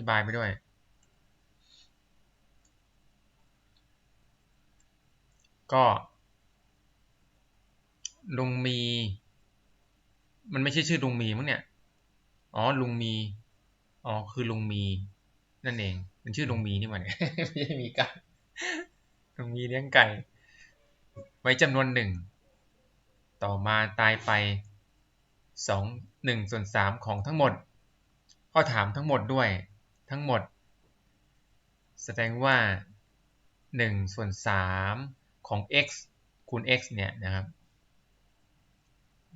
ธิบายไปด้วย ก็ ลุงมี มันไม่ใช่ชื่อลุงมีมั้งเนี่ย อ๋อ ลุงมี อ๋อ คือลุงมี นั่นเอง มันชื่อลุงมีนี่หว่าเนี่ยไม่ใช่มีไก่ลุงมีเลี้ยงไก่ ไว้จำนวนหนึ่ง ต่อมาตายไปสองหนึ่งส่วนสามของทั้งหมด ก็ถามทั้งหมดด้วย ทั้งหมด แสดงว่าหนึ่งส่วนสามของ x คูณ x เนี่ยนะครับ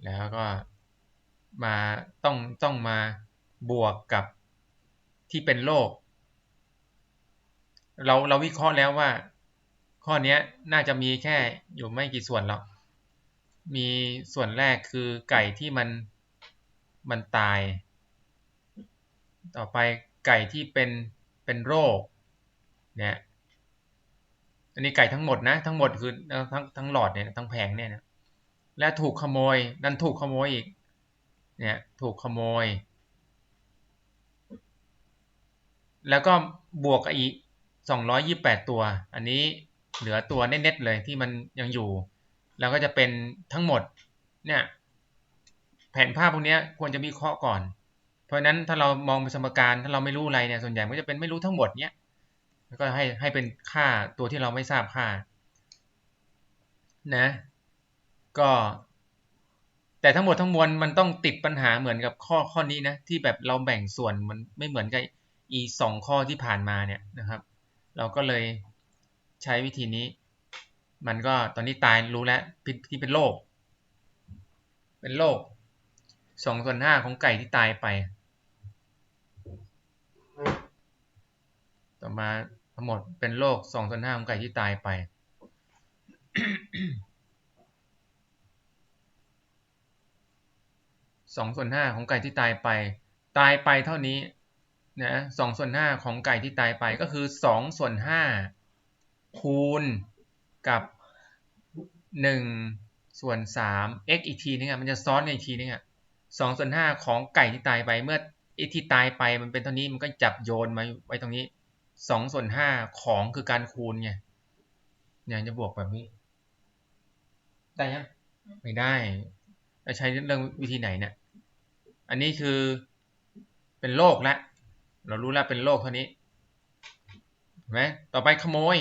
แล้วก็มาต้องต้องมาบวกกับที่เป็นโลก เราเราวิเคราะห์แล้วว่า ข้อนี้น่าจะมีแค่อยู่ไม่กี่ส่วนหรอก มีส่วนแรกคือไก่ที่มันมันตาย ต่อไป ไก่ที่เป็นเป็นโรคเนี่ยอันนี้ไก่ทั้งหมดนะ ทั้งหมดคือทั้งทั้งหลอดเนี่ยทั้งแผงเนี่ยนะและถูกขโมยดันถูกขโมยอีกเนี่ยถูกขโมย แล้วก็บวกอีกสองยี่แปดตัว อันนี้เหลือตัวเน็ตๆเลยที่มันยังอยู่ แล้วก็จะเป็นทั้งหมดเนี่ยแผนภาพพวกนี้ควรจะมีเคราะห์ก่อน เพราะฉะนั้นถ้าเรามองเป็นสมการถ้าเราไม่รู้อะไรเนี่ยส่วนใหญ่ก็จะเป็นไม่รู้ทั้งหมดเนี้ยแล้วก็ให้ให้เป็นค่าตัวที่เราไม่ทราบค่านะก็ แต่ทั้งหมดทั้งมวลมันต้องติดปัญหาเหมือนกับข้อข้อนี้นะที่แบบเราแบ่งส่วนมันไม่เหมือนกับอีสองข้อที่ผ่านมาเนี่ยนะครับ เราก็เลยใช้วิธีนี้ มันก็ตอนนี้ตายรู้แล้วที่เป็นโรคเป็นโรคสองส่วนห้าของไก่ที่ตายไป ต่อมาทั้งหมดเป็นโรคสองส่วนห้าของไก่ที่ตายไป สองส่วนห้าของไก่ที่ตายไป ตายไปเท่านี้นะสองส่วนห้าของไก่ที่ตายไปก็คือสองส่วนห้าคูณกับหนึ่งส่วนสาม x อีกทีนึงอะมันจะซ้อนอีกทีนึงอะสองส่วนห้าของไก่ที่ตายไปเมื่อไอที่ตายไปมันเป็นเท่านี้มันก็จับโยนมาไว้ตรงนี้ สองส่วนห้าของคือการคูณไงเนี่ยจะบวกแบบนี้ ได้ยังไม่ได้จะใช้เรื่องวิธีไหนเนี่ย อันนี้คือเป็นโลกแล้วเรารู้แล้วเป็นโลกเท่านี้เห็นไหมต่อไปขโมย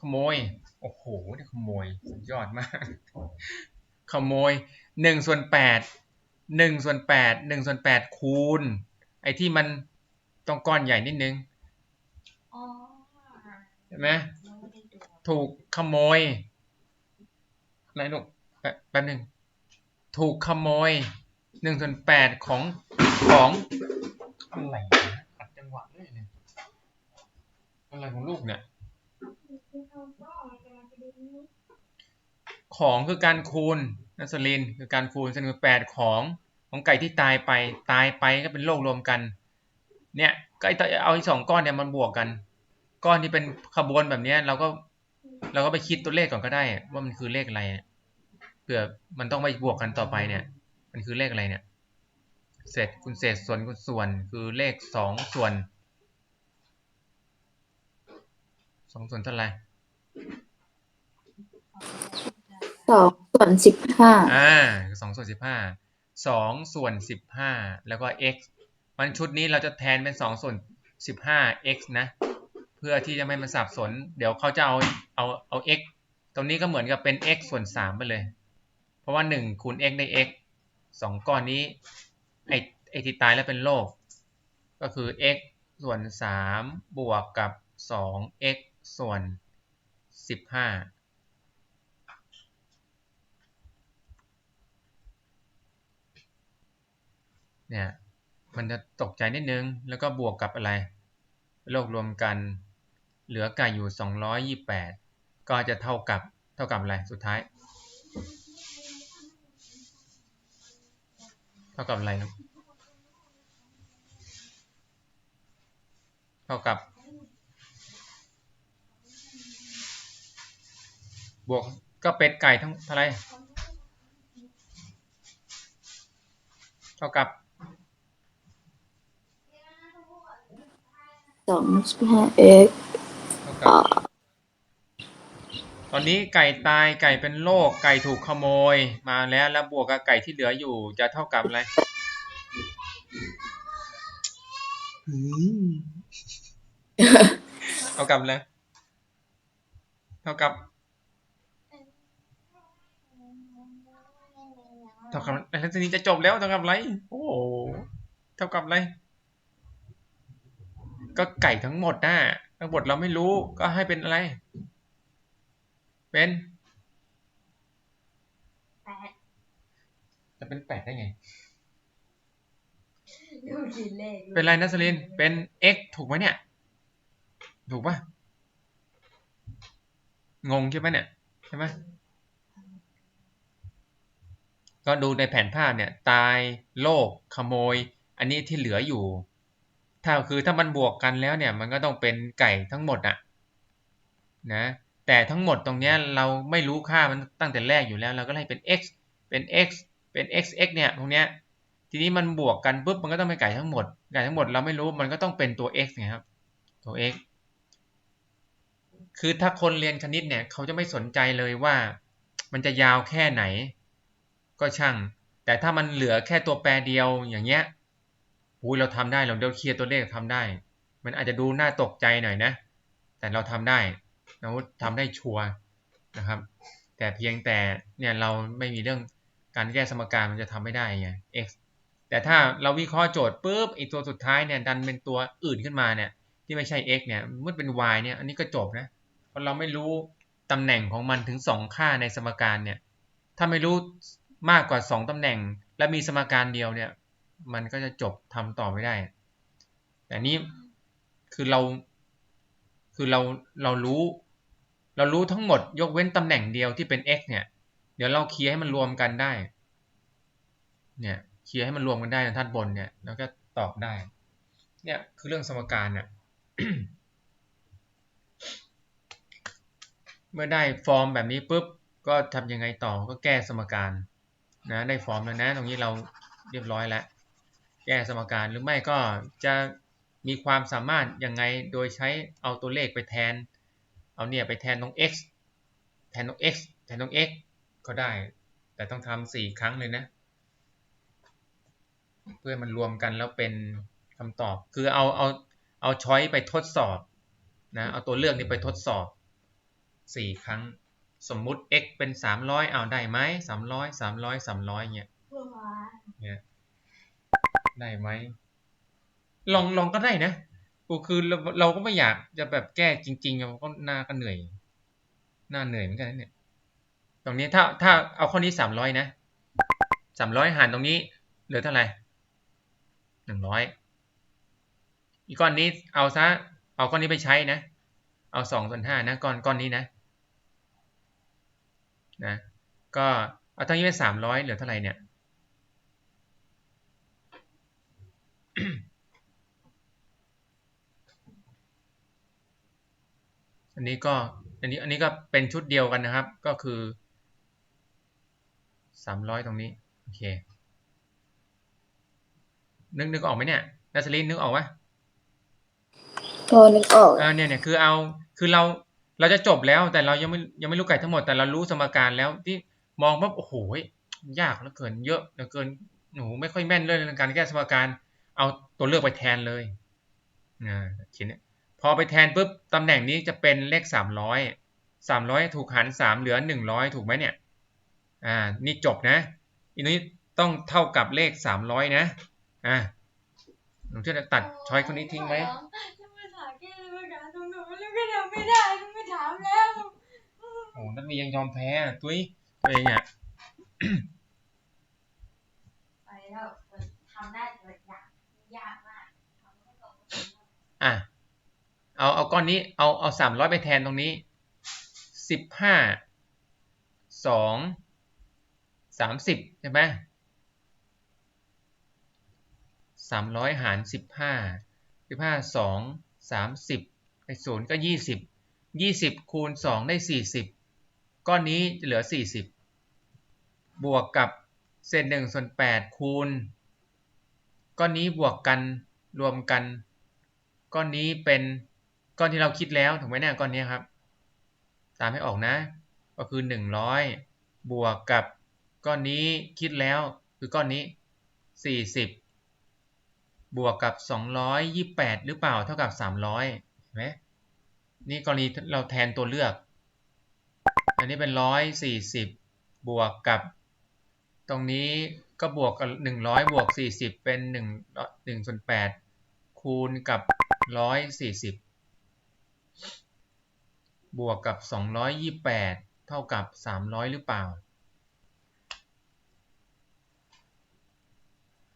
ขโมย โอ้โหนี่ขโมยสุดยอดมาก ขโมยหนึ่งส่วนแปดหนึ่งส่วนแปดหนึ่งส่วนแปดคูณ ไอ้ที่มัน ต้องก้อนใหญ่นิดนึงเห็นไหมถูกขโมยอะไรลูกแป๊บหนึ่งถูกขโมยหนึ่งส่วนแปดของของอะไรขัดจังหวะเลยเนี่ยอะไรของลูกเนี่ย ของคือการคูณนัสลินคือการคูณเสนอแปดของของไก่ที่ตายไปตายไปก็เป็นโลกรวมกัน เนี่ยก็เอาอีกสองก้อนเนี่ยมันบวกกัน ก้อนที่เป็นขบวนแบบนี้เราก็เราก็ไปคิดตัวเลขก่อนก็ได้ ว่ามันคือเลขอะไรเผื่อมันต้องไปบวกกันต่อไปเนี่ย มันคือเลขอะไรเนี่ยเศษคูณเศษส่วนคูณส่วนคือเลขสองส่วนสองส่วนเท่าไหร่สองส่วนสิบห้าอ่าสองส่วนสิบห้าสองส่วนสิบห้าแล้วก็ x มันชุดนี้เราจะแทนเป็นสองส่วนสิบห้า x นะ เพื่อที่จะไม่มาสับสน เดี๋ยวเขาจะเอาเอาเอา x ตรงนี้ก็เหมือนกับเป็น x ส่วนสามไปเลย เพราะว่าหนึ่งคูณ x ได้ x สองก้อนนี้ไอไอที่ตายแล้วเป็นโลก ก็คือ x ส่วนสามบวกกับสอง x ส่วนสิบห้าเนี่ย มันจะตกใจนิดนึง แล้วก็บวกกับอะไร โลกรวมกัน เหลือไก่อยู่ 228 ก็จะเท่ากับเท่ากับอะไร สุดท้าย เท่ากับอะไรนะเท่ากับบวกก็เป็ดไก่ทั้งเท่าไร เท่ากับ สองสิบห้าเท่ากับตอนนี้ไก่ตายไก่เป็นโรคไก่ถูกขโมยมาแล้วแล้วบวกกับไก่ที่เหลืออยู่จะเท่ากับอะไรหืมเท่ากับอะไรเท่ากับเท่ากับแล้วทีนี้จะจบแล้วเท่ากับอะไรโอ้โหเท่ากับอะไร ก็ไก่ทั้งหมดนะทั้งหมดเราไม่รู้ก็ให้เป็นอะไร เป็นแปดจะเป็นแปดได้ไง ดูกี่เลขเป็นไรนัสลิน เป็น x ถูกไหมเนี่ย ถูกปะงงใช่ไหมเนี่ยใช่ไหมก็ดูในแผนภาพเนี่ย ตายโลกขโมย อันนี้ที่เหลืออยู่ ถ้าคือถ้ามันบวกกันแล้วเนี่ยมันก็ต้องเป็นไก่ทั้งหมดอะนะแต่ทั้งหมดตรงเนี้ยเราไม่รู้ค่ามันตั้งแต่แรกอยู่แล้ว เราก็ให้เป็น x เป็น x เป็น x x เนี่ยตรงเนี้ยทีนี้มันบวกกันปุ๊บมันก็ต้องเป็นไก่ทั้งหมดไก่ทั้งหมดเราไม่รู้มันก็ต้องเป็นตัว x ไงครับตัว x คือถ้าคนเรียนคณิตเนี่ยเขาจะไม่สนใจเลยว่ามันจะยาวแค่ไหน ก็ช่าง แต่ถ้ามันเหลือแค่ตัวแปรเดียวอย่างเงี้ย หูยเราทำได้เราเดี๋ยวเคลียร์ตัวเลขทำได้ มันอาจจะดูน่าตกใจหน่อยนะ แต่เราทำได้ เราทำได้ชัวร์นะครับ แต่เพียงแต่เนี่ยเราไม่มีเรื่องการแก้สมการมันจะทำไม่ได้ไง x แต่ถ้าเราวิเคราะห์โจทย์ปุ๊บอีกตัวสุดท้ายเนี่ยดันเป็นตัวอื่นขึ้นมาเนี่ยที่ไม่ใช่ x เนี่ยมันเป็น y เนี่ยอันนี้ก็จบนะเพราะเราไม่รู้ตำแหน่งของมันถึง 2 ค่าในสมการเนี่ยถ้าไม่รู้มากกว่า 2ตำแหน่ง และมีสมการเดียวเนี่ย มันก็จะจบทำต่อไม่ได้ แต่นี่คือเราคือเราเรารู้ เรารู้ทั้งหมดยกเว้นตำแหน่งเดียวที่เป็น x เนี่ย เดี๋ยวเราเคลียร์ให้มันรวมกันได้ เนี่ยเคลียร์ให้มันรวมกันได้ในท่านบนเนี่ย แล้วก็ตอบได้ เนี่ยคือเรื่องสมการเนี่ยเมื่อได้ฟอร์มแบบนี้ปุ๊บก็ทำยังไงต่อก็แก้สมการนะได้ฟอร์มแล้วนะ ตรงนี้เราเรียบร้อยแล้ว แก้สมการหรือไม่ก็จะมีความสามารถยังไงโดยใช้เอาตัวเลขไปแทน เอาเนี่ยไปแทนตรง x แทนตรง x แทนตรง x ก็ได้ แต่ต้องทำสี่ครั้งเลยนะ เพื่อมันรวมกันแล้วเป็นคำตอบ คือเอาเอาเอาช้อยไปทดสอบนะเอาตัวเลือกนี้ไปทดสอบสี่ครั้ง สมมุติ x เป็นสามร้อยเอาได้ไหมสามร้อยสามร้อยสามร้อยเนี่ยเนี่ย ได้ไหมลองลองก็ได้นะกูคือเราเราก็ไม่อยากจะแบบแก้จริงๆอะก็หน้าก็เหนื่อยหน้าเหนื่อยเหมือนกันเนี่ย ตรงนี้ถ้าถ้าเอาข้อนี้สามร้อยนะสามร้อยหารตรงนี้เหลือเท่าไหร่หนึ่งร้อยอีกก้อนนี้เอาซะเอาก้อนนี้ไปใช้นะ เอาสองส่วนห้านะก้อนก้อนนี้นะนะ ก็เอาทั้งนี้เป็นสามร้อยเหลือเท่าไหร่เนี่ย อันนี้ก็อันนี้อันนี้ก็เป็นชุดเดียวกันนะครับ ก็คือสามร้อยตรงนี้ โอเค นึกนึกออกไหมเนี่ยนัสลินนึกออกไหมพอนึกออกเออเนี่ยเนี่ยคือเอาคือเราเราจะจบแล้วแต่เรายังไม่ยังไม่รู้ไก่ทั้งหมดแต่เรารู้สมการแล้วที่มองว่าโอ้โหยากเหลือเกินเยอะเหลือเกินหนูไม่ค่อยแม่นเลยในการแก้สมการ เอาตัวเลือกไปแทนเลยอ่าทีนี้พอไปแทนปุ๊บตำแหน่งนี้จะเป็นเลขสามร้อยสามร้อยถูกหารสามเหลือหนึ่งร้อยถูกไหมเนี่ย อ่า นี่จบนะอีนี้ต้องเท่ากับเลขสามร้อยนะ อ่าหนูจะตัดช้อยคนนี้ทิ้งไหมถ้ามาถามแก้สมการตรงหนูแล้วก็ทำไม่ได้ต้องไม่ถามแล้วโอ้นักเรียนยังยอมแพ้อะตุ้ยตัวเองอะไปแล้วทำได้แต่ยากยากมากทำไม่ตรง อะเอาเอาก้อนนี้เอาเอาสามร้อยไปแทนตรงนี้สิบห้าสองสามสิบใช่ไหมสามร้อยหารสิบห้าสิบห้าสองสามสิบไอศูนย์ก็ยี่สิบยี่สิบคูณสองได้สี่สิบก้อนนี้จะเหลือสี่สิบบวกกับเศษหนึ่งส่วนแปดคูณก้อนนี้บวกกันรวมกัน ก้อนนี้เป็นก้อนที่เราคิดแล้วถูกไหมเนี่ยก้อนนี้ครับ ตามให้ออกนะ ก็คือ 100 บวกกับก้อนนี้คิดแล้วคือก้อนนี้ 40 บวกกับ 228 หรือเปล่าเท่ากับ 300เห็นไหมนี่กรณีเราแทนตัวเลือก อันนี้เป็น 140 บวกกับ ตรงนี้ก็บวกกับ 100 บวก 40 เป็น1 1ส่วน8คูณกับ 140บวกกับ228เท่ากับ300หรือเปล่า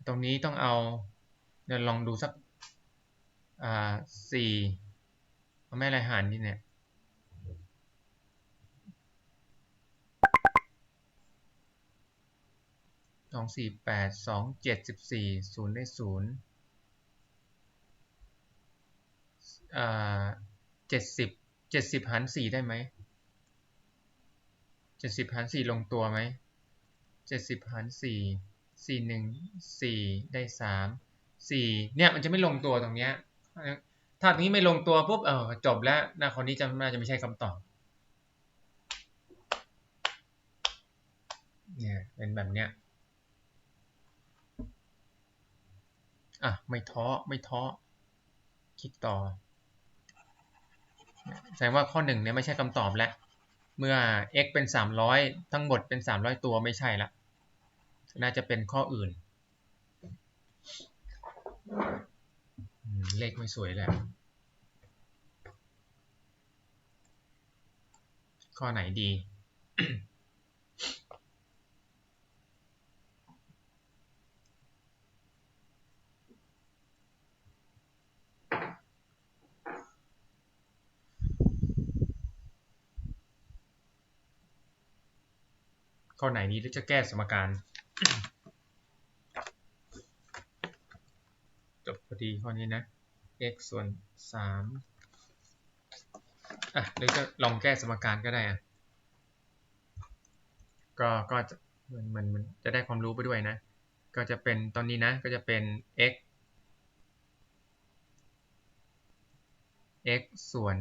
ตรงนี้ต้องเอาเดี๋ยวลองดูสักอ่าสี่เอาแม่รายหารนี่เนี่ยสองสี่แปดสองเจ็ดสิบสี่ศูนย์ได้ศูนย์อ่า เจ็ดสิบเจ็ดสิบหารสี่ได้ไหมเจ็ดสิบหารสี่ลงตัวไหมเจ็ดสิบหารสี่สี่หนึ่งสี่ได้สามสี่เนี่ยมันจะไม่ลงตัวตรงเนี้ยถ้าตรงนี้ไม่ลงตัวปุ๊บเออจบแล้วนะคนนี้จะน่าจะไม่ใช่คำตอบเนี่ยเป็นแบบเนี้ยอะไม่ท้อไม่ท้อคิดต่อ แสดงว่าข้อหนึ่งเนี่ยไม่ใช่คำตอบแล้ว เมื่อ x เป็น 300 ทั้งหมดเป็น 300 ตัวไม่ใช่ละ น่าจะเป็นข้ออื่น เลขไม่สวยแหละข้อไหนดี ข้อไหนนี้จะแก้สมการจบพอดีข้อนี้นะ x ส่วนสามอะหรือจะลองแก้สมการก็ได้อะก็ก็จะมันมันมันจะได้ความรู้ไปด้วยนะ ก็จะเป็นตอนนี้นะก็จะเป็น x x ส่วน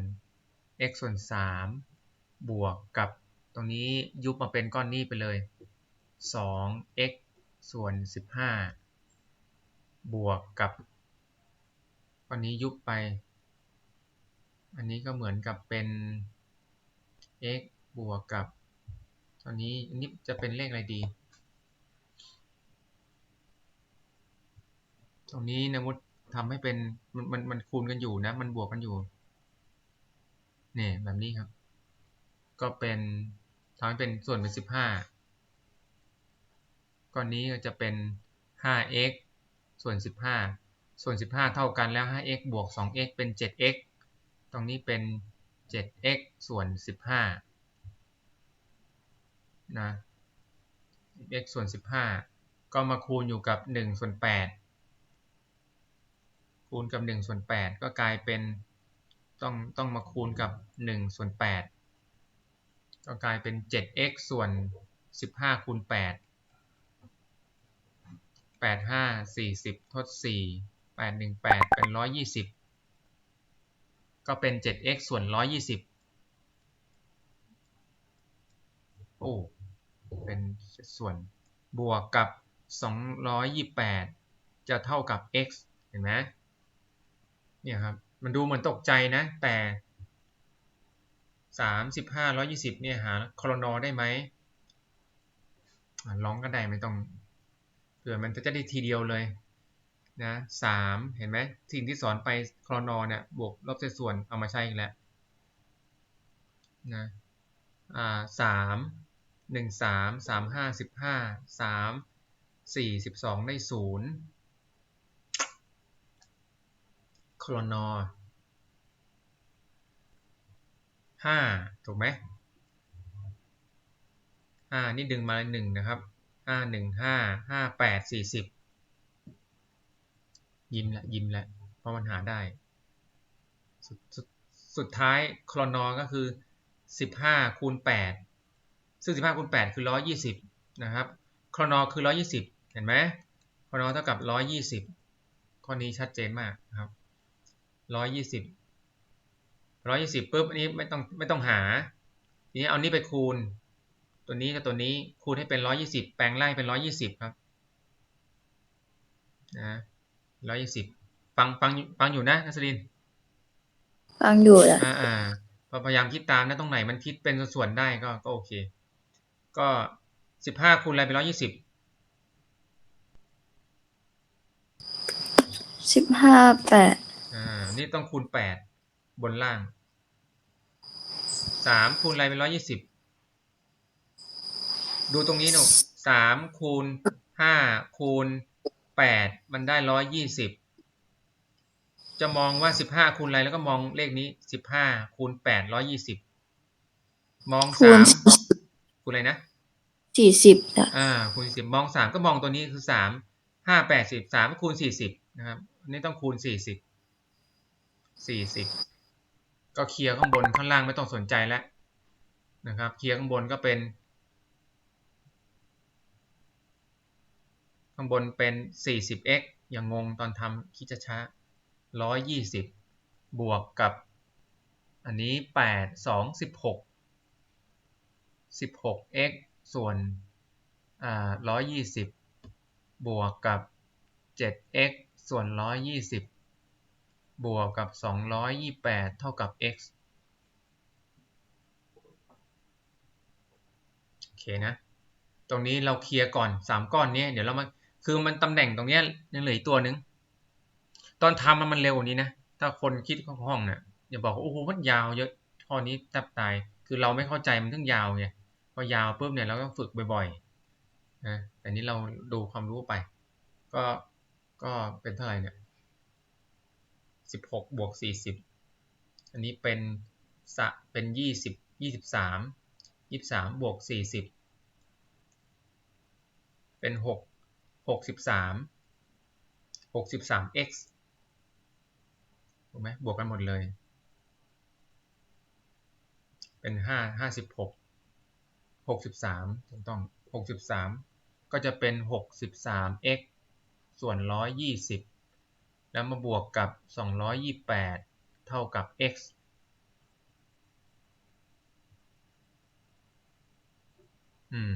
x ส่วนสามบวกกับ รงนี้ยุบมาเป็นก้อนนี้ไปเลย 2x ส่วน 15 บวกกับก้อนนี้ยุบไป อันนี้ก็เหมือนกับเป็น x บวกกับตอนนี้อันนี้จะเป็นเลขอะไรดี ตรงนี้นะมุดทำให้เป็นมันมันมันคูณกันอยู่นะ มันบวกกันอยู่เนี่ยแบบนี้ครับ ก็เป็น ทำให้เป็นส่วนเป็น 15 ก้อนนี้ก็จะเป็น 5x ส่วน 15 ส่วน 15 เท่ากันแล้ว 5x บวก 2x เป็น 7x ตรงนี้เป็น 7x ส่วน 15 นะ x ส่วน 15 ก็มาคูณอยู่กับ 1 ส่วน 8 คูณกับ 1 ส่วน 8 ก็กลายเป็นต้องต้องมาคูณกับ 1 ส่วน 8 ก็กลายเป็น 7x ส่วน 15คูณ8 8 5 40 ทด 4 8 1 8 เป็น 120 ก็เป็น 7x ส่วน 120 โอ้ เป็นส่วนบวกกับ 228 จะเท่ากับ x เห็นไหมเนี่ยครับ มันดูเหมือนตกใจนะ แต่ สามสิบห้าร้อยี่สิบเนี่ยหาคอนอได้ไหมอะลองก็ได้ไม่ต้องเผื่อมันจะได้ทีเดียวเลยนะสามเห็นไหมสิ่งที่สอนไปคอนอเนี่ยบวกลบเศษส่วนเอามาใช้อีกแล้วนะอ่าสามหนึ่งสามสามห้าสิบห้าสามสี่สิบสองได้ศูนย์คอนอ ห้าถูกไหมห้านี่ดึงมาหนึ่งนะครับห้าหนึ่งห้าห้าแปดสี่สิบยิ้มละยิ้มละเพราะมันหาได้ สุดสุดสุดท้ายคลอนอก็คือสิบห้าคูณแปดซึ่งสิบห้าคูณแปดคือร้อยี่สิบนะครับคลอนอคือร้อยี่สิบเห็นไหมคลอนอเท่ากับร้อยี่สิบข้อนี้ชัดเจนมากนะครับร้อยยี่สิบ ร้อยยี่สิบปุ๊บอันนี้ไม่ต้องไม่ต้องหา ทีนี้เอานี้ไปคูณ ตัวนี้กับตัวนี้คูณให้เป็นร้อยี่สิบแปลงไล่เป็นร้อยี่สิบครับนะร้อยี่สิบฟังฟังฟังอยู่นะนัสลินฟังอยู่แหละอ่าอ่าพอพยายามคิดตามนะตรงไหนมันคิดเป็นส่วนๆได้ก็ก็โอเค ก็สิบห้าคูณอะไรเป็นร้อยี่สิบสิบห้าแปดอ่า นี่ต้องคูณแปดบนล่าง สามคูณอะไรเป็นร้อยี่สิบดูตรงนี้หนูสามคูณห้าคูณแปดมันได้ร้อยยี่สิบจะมองว่าสิบห้าคูณอะไรแล้วก็มองเลขนี้สิบห้าคูณแปดร้อยยี่สิบมองคูสาณมคูณอะไรนะสี่สิบอะอ่าคูณสิบมองสามก็มองตัวนี้คือสามห้าแปดสิบสามคูณสี่สิบนะครับอันนี้ต้องคูณสี่สิบสี่สิบ ก็เคลียร์ข้างบนข้างล่างไม่ต้องสนใจแล้วนะครับ เคลียร์ข้างบนก็เป็น ข้างบนเป็น 40x อย่างงงตอนทำคิดช้าๆ120 บวกกับ อันนี้ 8 2 16 16x ส่วน120 บวกกับ 7x ส่วน 120 บวกกับ228เท่ากับ x โอเคนะ ตรงนี้เราเคลียร์ก่อน3ก้อนนี้เดี๋ยวเรามา คือมันตำแหน่งตรงนี้ยังเหลืออีกตัวหนึ่งตอนทำมันมันเร็วกว่านี้นะ ถ้าคนคิดข้าห้องเนี่ยอย่าบอกว่าโอ้โหมันยาวเยอะข้อนี้แทบตาย คือเราไม่เข้าใจมันถึงยาวไงพอยาวปุ๊บเนี่ยเราก็ฝึกบ่อยๆนะแต่นี้เราดูความรู้ไป ก็ก็เป็นเท่าไหร่เนี่ย สิบหกบวกสี่สิบอันนี้เป็นสะเป็นยี่สิบยี่สิบสามยี่สิบสามบวกสี่สิบเป็นหกหกสิบสามหกสิบสาม x ถูกไหมบวกกันหมดเลย เป็นห้าห้าสิบหกหกสิบสามถูกต้องหกสิบสามก็จะเป็นหกสิบสาม x ส่วนร้อยยี่สิบ แล้วมาบวกกับสองร้อยยี่แปดเท่ากับ x อืม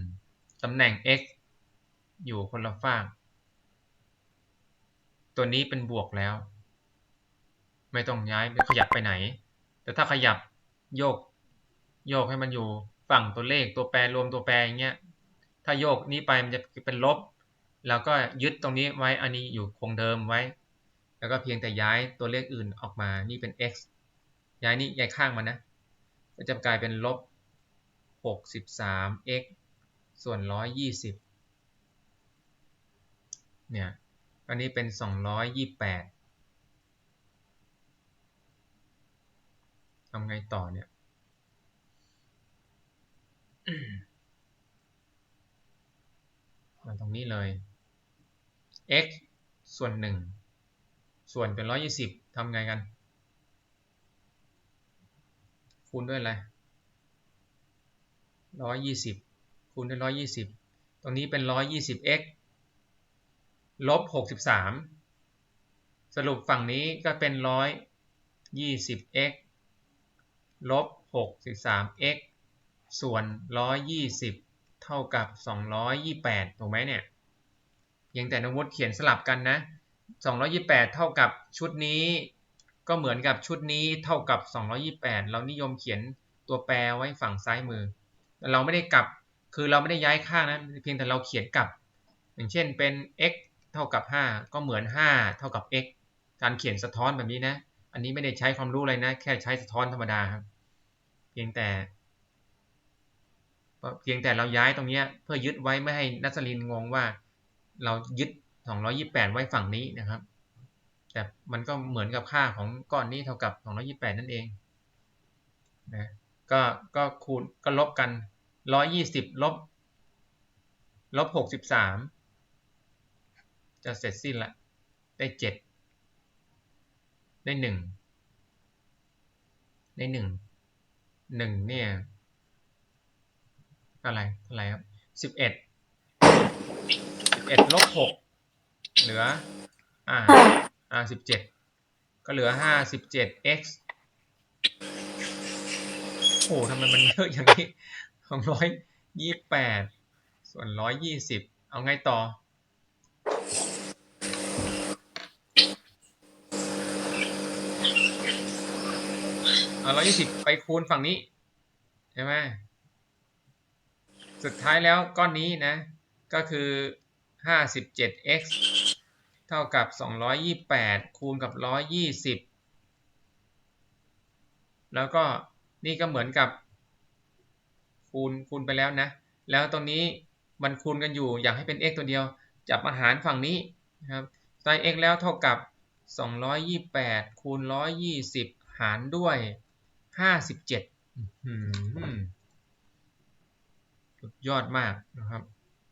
ตำแหน่ง x อยู่คนละฝาก ตัวนี้เป็นบวกแล้ว ไม่ต้องย้ายไม่ขยับไปไหน แต่ถ้าขยับโยก โยกให้มันอยู่ฝั่งตัวเลขตัวแปรรวมตัวแปรอย่างเงี้ย ถ้าโยกนี้ไปมันจะเป็นลบ แล้วก็ยึดตรงนี้ไว้ อันนี้อยู่คงเดิมไว้ แล้วก็เพียงแต่ย้ายตัวเลขอื่นออกมา นี่เป็น x ย้ายนี่ย้ายข้างมันนะ ก็จะกลายเป็นลบ 63x ส่วน 120 เนี่ย อันนี้เป็น 228ทำไงต่อเนี่ยมาตรงนี้เลย x ส่วนหนึ่ง ส่วนเป็นร้อยยี่สิบทำไงกัน คูณด้วยอะไรร้อยยี่สิบคูณด้วยร้อยยี่สิบตรงนี้เป็นร้อยยี่สิบ x ลบหกสิบสามสรุปฝั่งนี้ก็เป็นร้อยยี่สิบ x ลบหกสิบสาม x ส่วนร้อยยี่สิบเท่ากับสองร้อยยี่แปดถูกไหมเนี่ยยังแต่นวุฒิเขียนสลับกันนะ 228 เท่ากับชุดนี้ ก็เหมือนกับชุดนี้เท่ากับ 228 เรานิยมเขียนตัวแปรไว้ฝั่งซ้ายมือ เราไม่ได้กลับคือเราไม่ได้ย้ายข้างนะเพียงแต่เราเขียนกลับ อย่างเช่นเป็น x เท่ากับ 5 ก็เหมือน 5 เท่ากับ x การเขียนสะท้อนแบบนี้นะ อันนี้ไม่ได้ใช้ความรู้อะไรนะ แค่ใช้สะท้อนธรรมดาครับเพียงแต่เพียงแต่เราย้ายตรงนี้เพื่อยึดไว้ไม่ให้นัสลินงงว่า เรายึด 228 ไว้ฝั่งนี้นะครับ แต่มันก็เหมือนกับค่าของก้อนนี้เท่ากับ 228 นั่นเองนะก็ก็คูณก็ลบกัน 120 ลบลบ 63 จะเสร็จสิ้นละได้ 7 ได้ 1 ได้ 1 1 เนี่ยอะไรอะไรครับ 11 11ลบ6 เหลือ อ่าอ่า17ก็เหลือห้าสิบเจ็ด x โอ้ทำไมมันเยอะอย่างนี้สองร้อยยี่แปดส่วนร้อยยี่สิบเอาไงต่อ เอาร้อยยี่สิบไปคูณฝั่งนี้ ใช่ไหมสุดท้ายแล้วก้อนนี้นะ ก็คือ 57x เจ็ด x ท่ากับ 228 คูณกับ 120 แล้วก็นี่ก็เหมือนกับคูณคูณไปแล้วนะ แล้วตรงนี้มันคูณกันอยู่อยากให้เป็น x ตัวเดียว จับอาหารฝั่งนี้นะครับใส่ x แล้วเท่ากับ 228 คูณ 120 หารด้วย 57สุดยอดมากนะครับ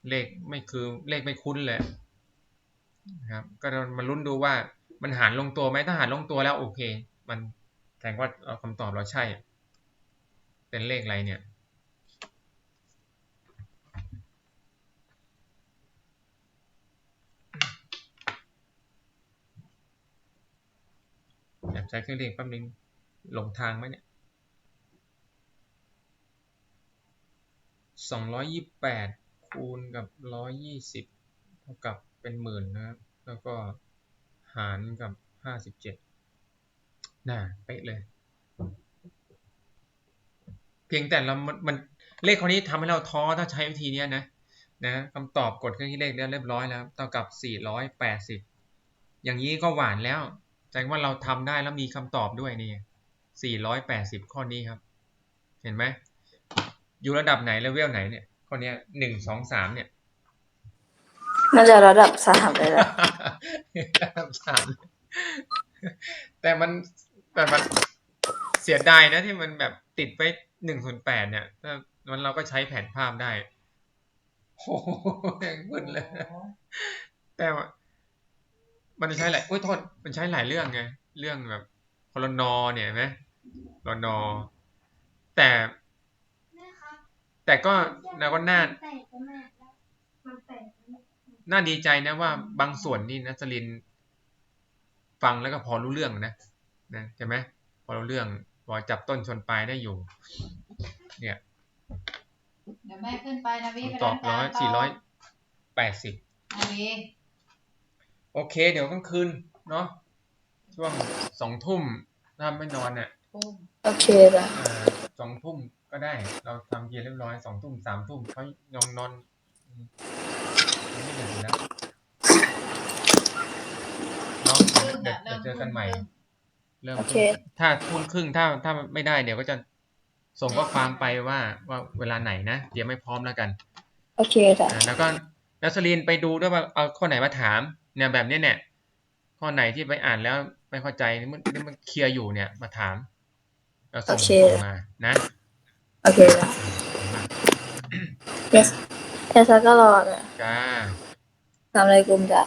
เลขไม่คือเลขไม่คุ้นเลย นะครับ ก็มาลุ้นดูว่ามันหารลงตัวไหมถ้าหารลงตัวแล้วโอเค มันแสดงว่าเอาคำตอบเราใช่ เป็นเลขอะไรเนี่ยแอบใช้เครื่องเลขแป๊บนึงหลงทางไหมเนี่ยสองร้อยยี่แปดคูณกับร้อยยี่สิบเท่ากับ เป็นหมื่นนะครับ แล้วก็หารกับห้าสิบเจ็ดน่าเป๊ะเลย เพียงแต่เรามันมันเลขคนนี้ทำให้เราท้อถ้าใช้วิธีเนี้ยนะนะคำตอบกดเครื่องคิดเลขเรียบร้อยแล้วเท่ากับสี่ร้อยแปดสิบอย่างนี้ก็หวานแล้วแสดงว่าเราทำได้แล้วมีคำตอบด้วยนี่สี่ร้อยแปดสิบข้อนี้ครับ เห็นไหมอยู่ระดับไหนเลเวลไหนเนี่ยข้อนี้ยหนึ่งสองสามเนี่ย น่าจะระดับสามเลยแหละระดับสามแต่มันแต่มันเสียดายนะที่มันแบบติดไปหนึ่งส่วนแปดเนี่ยถ้ามันเราก็ใช้แผนภาพได้โอ้โหแม่งมึนเลย แต่ว่ามันใช้หลายโอ้ยโทษมันใช้หลายเรื่องไง เรื่องแบบพลนอเนี่ยเห็นไหมพลนอ แต่แม่ครับแต่ก็เราก็น่าแตกก็แม่แล้วมันแตกแล้ว น่าดีใจนะว่าบางส่วนนี่นัสลินฟังแล้วก็พอรู้เรื่องนะนะใช่ไหมพอรู้เรื่องพอจับต้นชนปลายได้อยู่ เนี่ยเดี๋ยวแม่ขึ้นไปนะวิไปตอบร้อยสี่ร้อยแปดสิบนาวิโอเค เดี๋ยวกลางคืนเนาะช่วงสองทุ่มถ้าไม่นอนเนี่ยปุ้มโอเคจ้ะอ่าสองทุ่มก็ได้ เราทำเย็นเรียบร้อยสองทุ่มสามทุ่มเขานอนนอน อืมยังไม่ดึกอยู่แล้วเนาะเดี๋ยวเดี๋ยวเจอกันใหม่ เริ่มโอเค ถ้าทุ่มครึ่งถ้าถ้าไม่ได้เดี๋ยวก็จะส่งข้อความไปว่าว่าเวลาไหนนะเตรียมไม่พร้อมแล้วกัน โอเคจ้ะอ่าแล้วก็นัสลีนไปดูด้วยว่าเอาข้อไหนมาถามเนี่ยแบบเนี้ยเนี่ยข้อไหนที่ไปอ่านแล้วไม่เข้าใจนี่มันนี่มันเคลียร์อยู่เนี่ยมาถามแล้วส่งส่งมานะโอเคจ้ะ yes เอสก็รอจ้ะจ้า ทำอะไรกลุ่มจ้ะ